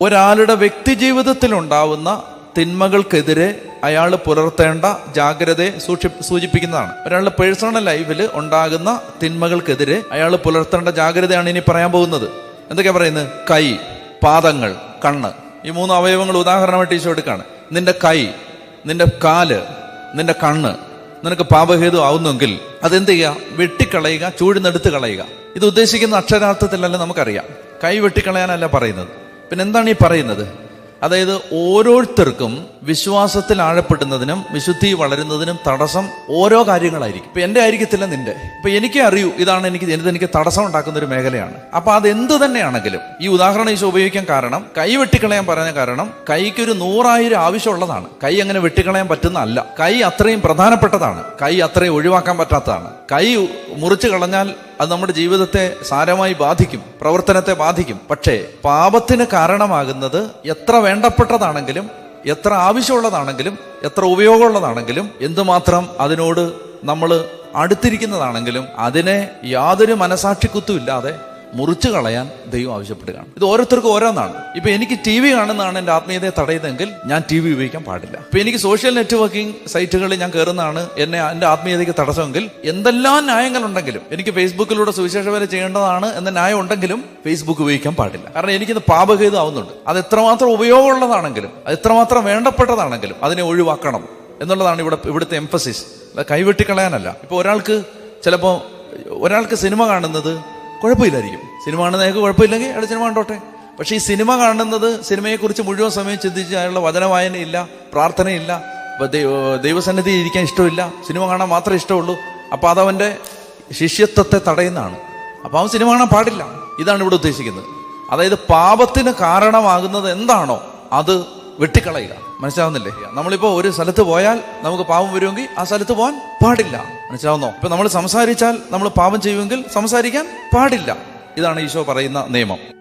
ഒരാളുടെ വ്യക്തി ജീവിതത്തിൽ ഉണ്ടാവുന്ന തിന്മകൾക്കെതിരെ അയാൾ പുലർത്തേണ്ട ജാഗ്രതയെ സൂക്ഷി സൂചിപ്പിക്കുന്നതാണ്. ഒരാളുടെ പേഴ്സണൽ ലൈഫിൽ ഉണ്ടാകുന്ന തിന്മകൾക്കെതിരെ അയാൾ പുലർത്തേണ്ട ജാഗ്രതയാണ് ഇനി പറയാൻ പോകുന്നത്. എന്തൊക്കെയാ പറയുന്നത്? കൈ പാദങ്ങൾ കണ്ണ്. ഈ മൂന്ന് അവയവങ്ങൾ ഉദാഹരണമായിട്ട് ഈശോ എടുക്കാണ് നിന്റെ കൈ നിന്റെ കാൽ നിന്റെ കണ്ണ് നിനക്ക് പാപഹേതു ആവുന്നെങ്കിൽ അതെന്ത് ചെയ്യുക? വെട്ടിക്കളയുക ചൂടിനെടുത്ത് കളയുക. ഇത് ഉദ്ദേശിക്കുന്ന അക്ഷരാർത്ഥത്തിലല്ല നമുക്കറിയാം. കൈ വെട്ടിക്കളയാനല്ല പറയുന്നത്. പിന്നെ എന്താണ് ഈ പറയുന്നത്? അതായത് ഓരോരുത്തർക്കും വിശ്വാസത്തിൽ ആഴപ്പെടുന്നതിനും വിശുദ്ധി വളരുന്നതിനും തടസ്സം ഓരോ കാര്യങ്ങളായിരിക്കും. ഇപ്പൊ എന്റെ ആയിരിക്കത്തില്ല നിന്റെ. ഇപ്പൊ എനിക്ക് അറിയൂ ഇതാണ് എനിക്ക് എനിക്ക് തടസ്സം ഉണ്ടാക്കുന്ന ഒരു മേഖലയാണ്. അപ്പൊ അത് എന്ത് തന്നെയാണെങ്കിലും ഈ ഉദാഹരണം ഈശോ ഉപയോഗിക്കാൻ കാരണം കൈ വെട്ടിക്കളയാൻ പറഞ്ഞ കാരണം കൈക്ക് ഒരു നൂറായിരം ആവശ്യമുള്ളതാണ്. കൈ അങ്ങനെ വെട്ടിക്കളയാൻ പറ്റുന്നതല്ല. കൈ അത്രയും പ്രധാനപ്പെട്ടതാണ്. കൈ അത്രയും ഒഴിവാക്കാൻ പറ്റാത്തതാണ്. കൈ മുറിച്ചു കളഞ്ഞാൽ അത് നമ്മുടെ ജീവിതത്തെ സാരമായി ബാധിക്കും പ്രവർത്തനത്തെ ബാധിക്കും. പക്ഷേ പാപത്തിന് കാരണമാകുന്നത് എത്ര വേണ്ടപ്പെട്ടതാണെങ്കിലും എത്ര ആവശ്യമുള്ളതാണെങ്കിലും എത്ര ഉപയോഗമുള്ളതാണെങ്കിലും എന്തുമാത്രം അതിനോട് നമ്മൾ അടുത്തിരിക്കുന്നതാണെങ്കിലും അതിനെ യാതൊരു മനസാക്ഷിക്കുത്തും ഇല്ലാതെ മുറിച്ചു കളയാൻ ദൈവം ആവശ്യപ്പെടുകയാണ്. ഇത് ഓരോരുത്തർക്കും ഓരോന്നാണ്. ഇപ്പൊ എനിക്ക് ടി വി കാണുന്നതാണ് എന്റെ ആത്മീയതയെ തടയുന്നതെങ്കിൽ ഞാൻ ടി വി ഉപയോഗിക്കാൻ പാടില്ല. ഇപ്പൊ എനിക്ക് സോഷ്യൽ നെറ്റ്വർക്കിംഗ് സൈറ്റുകളിൽ ഞാൻ കയറുന്നതാണ് എന്നെ എന്റെ ആത്മീയതയ്ക്ക് തടസ്സമെങ്കിൽ എന്തെല്ലാം ന്യായങ്ങളുണ്ടെങ്കിലും എനിക്ക് ഫേസ്ബുക്കിലൂടെ സുവിശേഷ വരെ ചെയ്യേണ്ടതാണ് എന്ന ന്യായം ഉണ്ടെങ്കിലും ഫേസ്ബുക്ക് ഉപയോഗിക്കാൻ പാടില്ല. കാരണം എനിക്കിത് പാപഹേതു ആവുന്നുണ്ട് അത് എത്രമാത്രം ഉപയോഗമുള്ളതാണെങ്കിലും അത് എത്രമാത്രം വേണ്ടപ്പെട്ടതാണെങ്കിലും അതിനെ ഒഴിവാക്കണം എന്നുള്ളതാണ് ഇവിടെ ഇവിടുത്തെ എംഫസിസ് കൈവെട്ടിക്കളയാനല്ല. ഇപ്പൊ ഒരാൾക്ക് ചിലപ്പോൾ ഒരാൾക്ക് സിനിമ കാണുന്നത് കുഴപ്പമില്ലായിരിക്കും. സിനിമ കാണുന്ന അയാൾക്ക് കുഴപ്പമില്ലെങ്കിൽ അയാൾ സിനിമ കണ്ടോട്ടെ. പക്ഷേ ഈ സിനിമ കാണുന്നത് സിനിമയെക്കുറിച്ച് മുഴുവൻ സമയം ചിന്തിച്ച് അയാളുടെ വചനവായനയില്ല പ്രാർത്ഥനയില്ല ദൈവസന്നിധി ഇരിക്കാൻ ഇഷ്ടമില്ല സിനിമ കാണാൻ മാത്രമേ ഇഷ്ടമുള്ളൂ. അപ്പോൾ അതവന്റെ ശിഷ്യത്വത്തെ തടയുന്നതാണ്. അപ്പോൾ അവൻ സിനിമ കാണാൻ പാടില്ല. ഇതാണ് ഇവിടെ ഉദ്ദേശിക്കുന്നത്. അതായത് പാപത്തിന് കാരണമാകുന്നത് എന്താണോ അത് വെട്ടിക്കളയുക. മനസ്സിലാവുന്നില്ലേ? നമ്മളിപ്പോ ഒരു സ്ഥലത്ത് പോയാൽ നമുക്ക് പാപം വരുമെങ്കിൽ ആ സ്ഥലത്ത് പോകാൻ പാടില്ല. മനസ്സിലാവുന്നോ? ഇപ്പൊ നമ്മൾ സംസാരിച്ചാൽ നമ്മൾ പാപം ചെയ്യുമെങ്കിൽ സംസാരിക്കാൻ പാടില്ല. ഇതാണ് ഈശോ പറയുന്ന നിയമം.